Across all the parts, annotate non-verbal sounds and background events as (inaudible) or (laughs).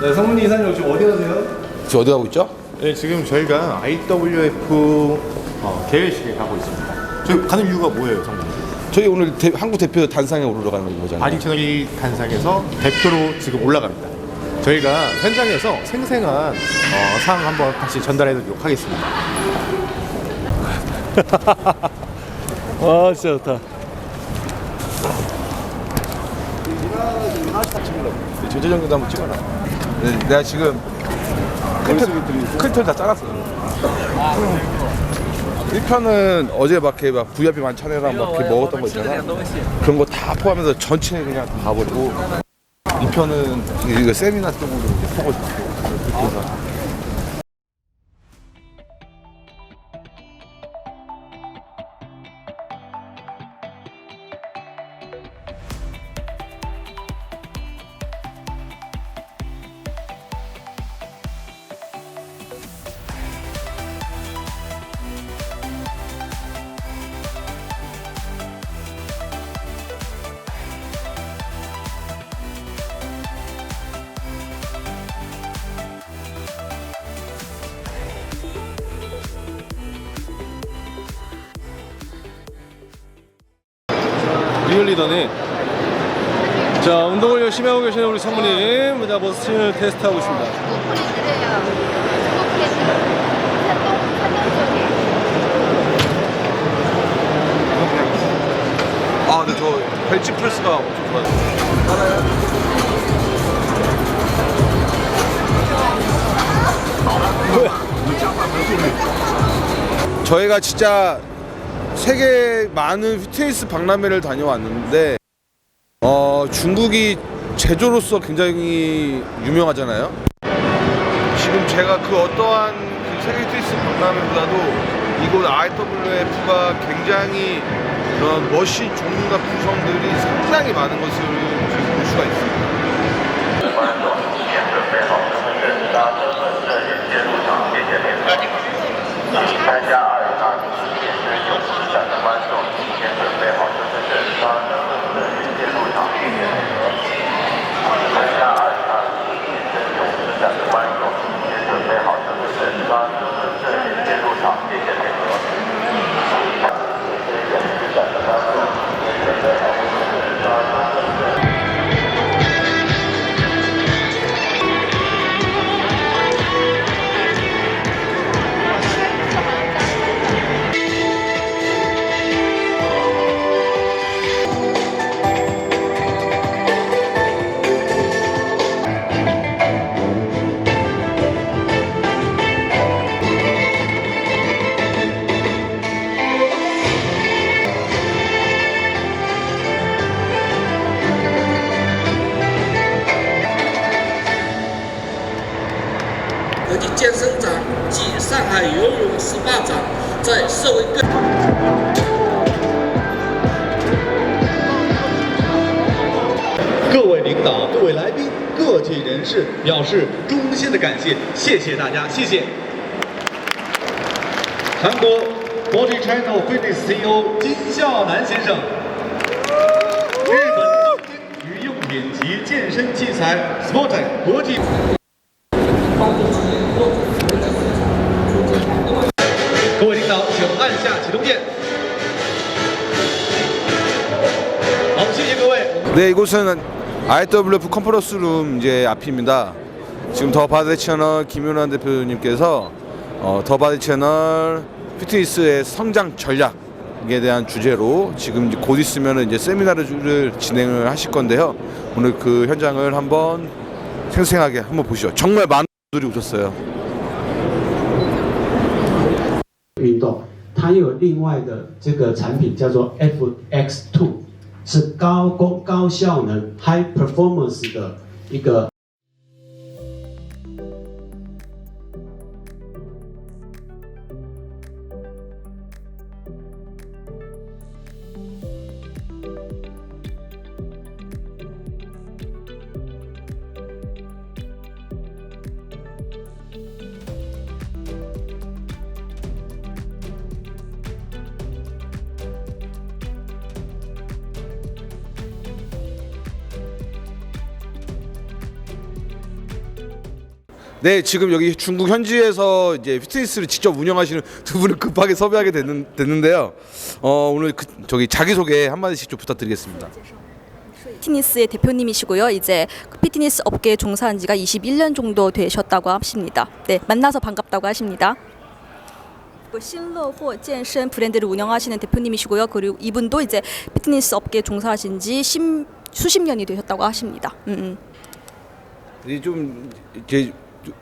네, 성문이 이사님 지금 어디 가세요? 지금 어디 가고 있죠? 네, 지금 저희가 IWF 어, 개회식에 가고 있습니다. 저희 가는 이유가 뭐예요, 성분? 저희 오늘 대- 한국 대표 단상에 오르러 가는 거잖아요. 바디 채널이 단상에서 대표로 지금 올라갑니다. 저희가 현장에서 생생한 어, 상황 한번 다시 전달해드리도록 하겠습니다. (laughs) 아 진짜 좋다. 제재 정도 한번 찍어라. 네, 내가 지금 클털 다 짜놨어. 1편은 어제 막 이렇게 막 VIP 만찬에랑 막 이렇게 먹었던 거 있잖아. 그런 거 다 포함해서 전체 그냥 다 가버리고 2편은 이거 세미나 쪽으로 이제 포커스 그렇게 해서 리얼 리더네. 자 운동을 열심히 하고 계시는 우리 성문님, 자 머스틴을 테스트하고 있습니다. 아 근데 저 벨치 프레스가 엄청 좋아요. 저희가 진짜 세계 많은 피트니스 박람회를 다녀왔는데 어 중국이 제조로서 굉장히 유명하잖아요. 지금 제가 그 어떠한 그 세계 피트니스 박람회보다도 이곳 IWF가 굉장히 그런 머신 종류나 구성들이 상당히 많은 것을 지금 볼 수가 있습니다. 士表示衷心的感谢，谢谢大家，谢谢。韩国 Body Channel Fitness CEO 金孝南先生，日本东京女用品及健身器材 Sporten 国际。各位领导，请按下启动键。好，谢谢各位。 네, 이곳은 IWF 컨퍼런스 룸 이제 앞입니다. 지금 더 바디 채널 김윤환 대표님께서 어, 더 바디 채널 피트니스의 성장 전략에 대한 주제로 지금 이제 곧 있으면 이제 세미나를 진행을 하실 건데요. 오늘 그 현장을 한번 생생하게 한번 보시죠. 정말 많은 분들이 오셨어요. 运动，它又有另外的这个产品叫做 FX Two， 是高功高效能 High Performance 的一个 네, 지금 여기 중국 현지에서 이제 피트니스를 직접 운영하시는 두 분을 급하게 섭외하게 됐는, 됐는데요. 어, 오늘 그, 저기 자기소개 한마디씩 좀 부탁드리겠습니다. 피트니스의 대표님이시고요. 이제 그 피트니스 업계에 종사한 지가 21년 정도 되셨다고 하십니다. 네, 만나서 반갑다고 하십니다. 그 신러호健身 브랜드를 운영하시는 대표님이시고요. 그리고 이분도 이제 피트니스 업계에 종사하신 지 십, 수십 년이 되셨다고 하십니다. 음, 음. 이제 좀 이제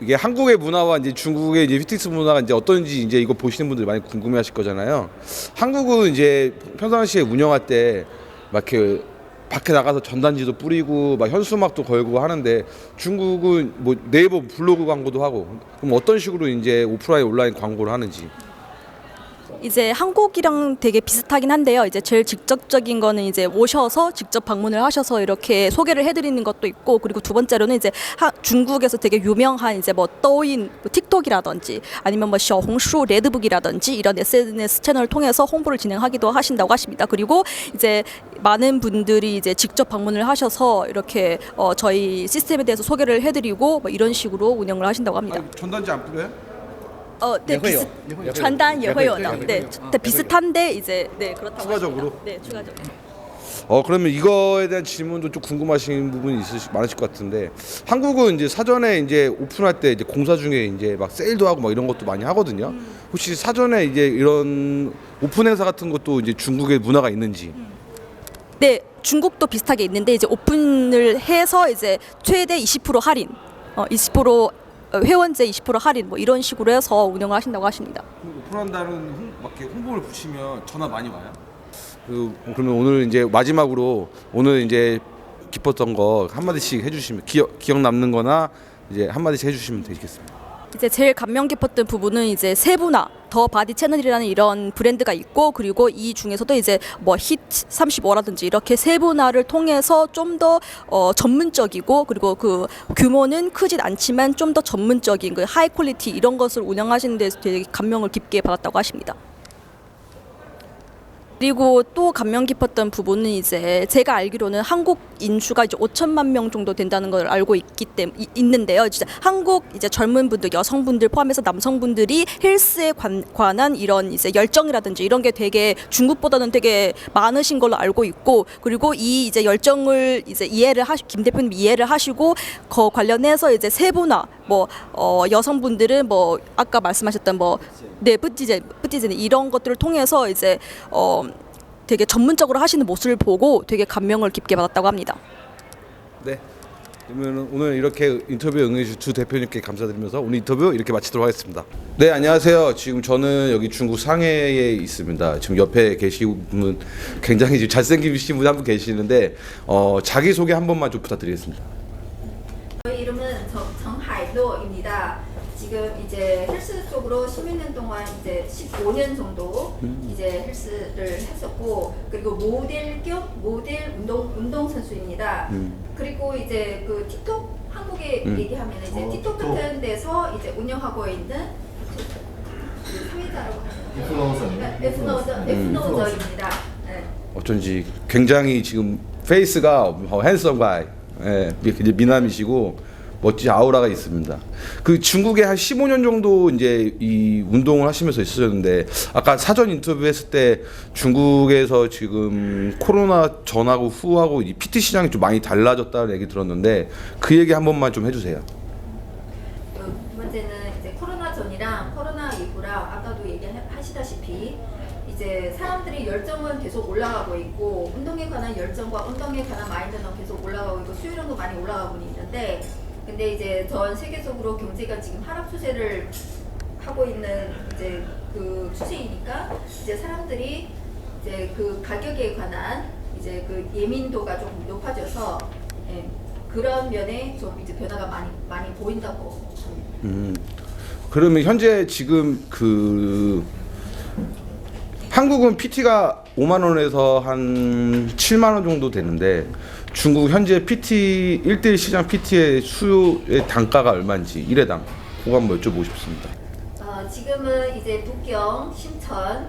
이게 한국의 문화와 이제 중국의 이제 피트니스 문화가 이제 어떤지 이제 이거 보시는 분들이 많이 궁금해하실 거잖아요. 한국은 이제 평상시에 운영할 때 막 이렇게 밖에 나가서 전단지도 뿌리고 막 현수막도 걸고 하는데 중국은 뭐 네이버 블로그 광고도 하고 그럼 어떤 식으로 이제 오프라인 온라인 광고를 하는지 이제 한국이랑 되게 비슷하긴 한데요. 이제 제일 직접적인 거는 이제 오셔서 직접 방문을 하셔서 이렇게 소개를 해드리는 것도 있고 그리고 두 번째로는 이제 하, 중국에서 되게 유명한 이제 뭐 떠인 뭐 틱톡이라든지 아니면 뭐 셔홍슈 레드북이라든지 이런 SNS 채널을 통해서 홍보를 진행하기도 하신다고 하십니다. 그리고 이제 많은 분들이 이제 직접 방문을 하셔서 이렇게 어, 저희 시스템에 대해서 소개를 해드리고 뭐 이런 식으로 운영을 하신다고 합니다. 전단지 안 뿌려요? 어, 네, 예회요. 비슷, 전단 예, 회요 연합. 네, 아, 비슷한데 이제 네 그렇다고. 추가적으로? 하십니다. 네, 추가적으로. 어 그러면 이거에 대한 질문도 좀 궁금하신 부분이 있으시 많으실 것 같은데 한국은 이제 사전에 이제 오픈할 때 이제 공사 중에 이제 막 세일도 하고 막 이런 것도 많이 하거든요. 음. 혹시 사전에 이제 이런 오픈 행사 같은 것도 이제 중국의 문화가 있는지 음. 네, 중국도 비슷하게 있는데 이제 오픈을 해서 이제 최대 20% 할인. 어, 20% 회원제 20% 할인 뭐 이런 식으로 해서 운영을 하신다고 하십니다. 오픈한다는 막 이렇게 홍보를 붙이면 전화 많이 와요? 그 그러면 오늘 이제 마지막으로 오늘 이제 기뻤던 거 한마디씩 해주시면 기억 기억 남는 거나 이제 한마디씩 해주시면 되겠습니다. 이제 제일 감명 깊었던 부분은 이제 세부나 더 바디 채널이라는 이런 브랜드가 있고 그리고 이 중에서도 이제 뭐 히트 35라든지 이렇게 세분화를 통해서 좀 더 어, 전문적이고 그리고 그 규모는 크진 않지만 좀 더 전문적인 그 하이 퀄리티 이런 것을 운영하시는 데서 되게 감명을 깊게 받았다고 하십니다. 그리고 또 감명 깊었던 부분은 이제 제가 알기로는 한국 인수가 이제 5천만 명 정도 된다는 걸 알고 있기 때문 이- 있는데요. 진짜 한국 이제 젊은 분들, 여성분들 포함해서 남성분들이 헬스에 관, 관한 이런 이제 열정이라든지 이런 게 되게 중국보다는 되게 많으신 걸로 알고 있고 그리고 이 이제 열정을 이제 이해를 하시 김 대표님 이해를 하시고 그 관련해서 이제 세분화 뭐 어, 여성분들은 뭐 아까 말씀하셨던 뭐네 뿌띠제 뿌띠제 이런 것들을 통해서 이제 어 되게 전문적으로 하시는 모습을 보고 되게 감명을 깊게 받았다고 합니다. 네. 그러면 오늘 이렇게 인터뷰에 응해주신 두 대표님께 감사드리면서 오늘 인터뷰 이렇게 마치도록 하겠습니다. 네, 안녕하세요. 지금 저는 여기 중국 상해에 있습니다. 지금 옆에 계신 분 굉장히 지금 잘생기신 분 한 분 계시는데 어, 자기 소개 한 번만 좀 부탁드리겠습니다. 저희 이름은 정, 정하이로입니다. 지금 이제 헬스 쪽으로 16년 동안 이제 15년 정도 이제 헬스를 했었고 그리고 모델 겸 모델 운동 운동 선수입니다. 그리고 이제 그 틱톡 한국에 음. 얘기하면 이제 틱톡 같은 데서 이제 운영하고 있는 그 사회자라고 하는 에프노저 에프노저입니다. 네. 어쩐지 굉장히 지금 페이스가 어, 핸섬 가이 예, 미- 이제 미남이시고 멋진 아우라가 있습니다. 그 중국에 한 15년 정도 이제 이 운동을 하시면서 있으셨는데 아까 사전 인터뷰 했을 때 중국에서 지금 코로나 전하고 후하고 이 PT 시장이 좀 많이 달라졌다는 얘기 들었는데 그 얘기 한 번만 좀 해주세요. 그두 번째는 이제 코로나 전이랑 코로나 이후랑 아까도 얘기하시다시피 이제 사람들이 열정은 계속 올라가고 있고 운동에 관한 열정과 운동에 관한 마인드는 계속 올라가고 있고 수요량도 많이 올라가고 있는데 근데 이제 전 세계적으로 경제가 지금 하락 추세를 하고 있는 이제 그 추세이니까 이제 사람들이 이제 그 가격에 관한 이제 그 예민도가 좀 높아져서 예, 그런 면에 좀 이제 변화가 많이 많이 보인다고 음, 그러면 현재 지금 그 한국은 PT가 5만 원에서 한 7만 원 정도 되는데 중국 현재 PT 1대1 시장 PT의 수요의 단가가 얼마인지 1회당 그거 한번 여쭤보고 싶습니다. 어, 지금은 이제 북경, 심천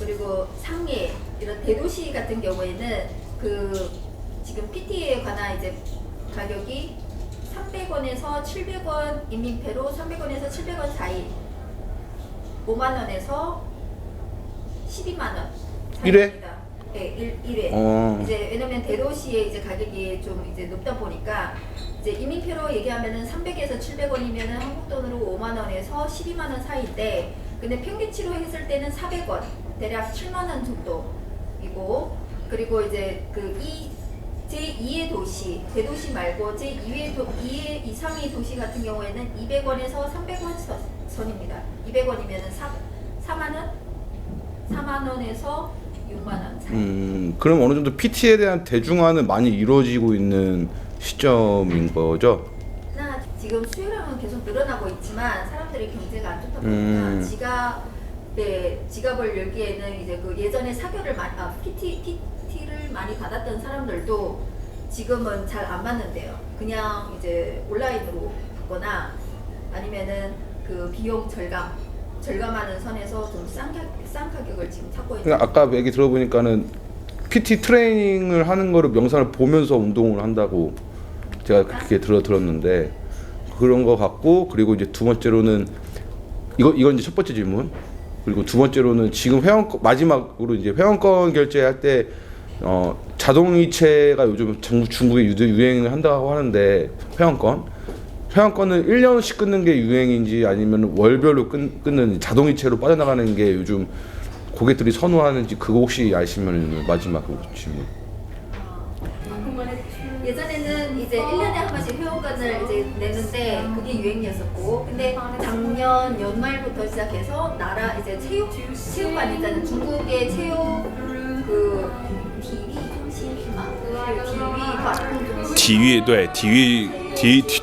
그리고 상해 이런 대도시 같은 경우에는 그 지금 PT에 관한 이제 가격이 300원에서 700원 인민폐로 300원에서 700원 사이 5만 원에서 12만 원 일회? 네, 1, 일회 어. 이제 왜냐면 대도시에 이제 가격이 좀 이제 높다 보니까 이제 이민표로 얘기하면은 300에서 700원이면은 한국 돈으로 5만 원에서 12만 원 사이인데 근데 평균치로 했을 때는 400원 대략 7만 원 정도이고 그리고 이제 그 이 제2의 도시 대도시 말고 제2의 도, 2의 이상의 도시 같은 경우에는 200원에서 300원 선, 선입니다. 200원이면은 4, 4만 원 4만 원에서 6만 원 사이. 음, 그럼 어느 정도 PT에 대한 대중화는 많이 이루어지고 있는 시점인 거죠? 나 지금 수요량은 계속 늘어나고 있지만 사람들의 경제가 안 좋다 보니까 음. 지갑에 지갑을 열기에는 이제 그 예전에 사교를 많이 아 PT PT를 많이 받았던 사람들도 지금은 잘 안 받는데요. 그냥 이제 온라인으로 받거나 아니면은 그 비용 절감 절감하는 선에서 좀싼 싼 가격을 지금 찾고 있는. 아까 얘기 들어보니까는 PT 트레이닝을 하는 거를 영상을 보면서 운동을 한다고 제가 그렇게 들어 들었는데 그런 거 같고 그리고 이제 두 번째로는 이거 이건 이제 첫 번째 질문 그리고 두 번째로는 지금 회원권 마지막으로 이제 회원권 결제할 때 어, 자동이체가 요즘 중- 중국에 유- 유행을 한다고 하는데 회원권 회원권은 1년씩 끊는 게 유행인지 아니면 월별로 끊, 끊는 자동이체로 빠져나가는 게 요즘 고객들이 선호하는지 그거 혹시 아시면 마지막으로 질문. 예전에는 이제 1년에 한 번씩 회원권을 이제 내는데 그게 유행이었었고 근데 작년 연말부터 시작해서 나라 이제 체육 체육관 있잖아요 중국의 체육 그 TV 중심 아, 그 TV 관통 중심 体育对体育体体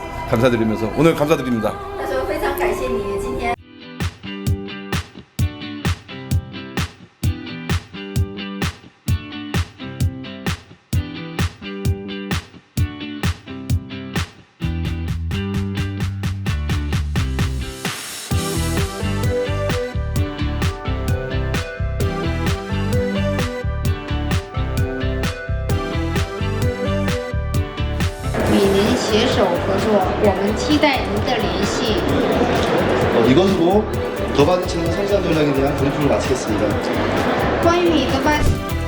감사드리면서 오늘 감사드립니다. 我们期待您的联系。 이것으로 더바디 채널 성장 전략에 대한 브리핑을 마치겠습니다. 关于德巴。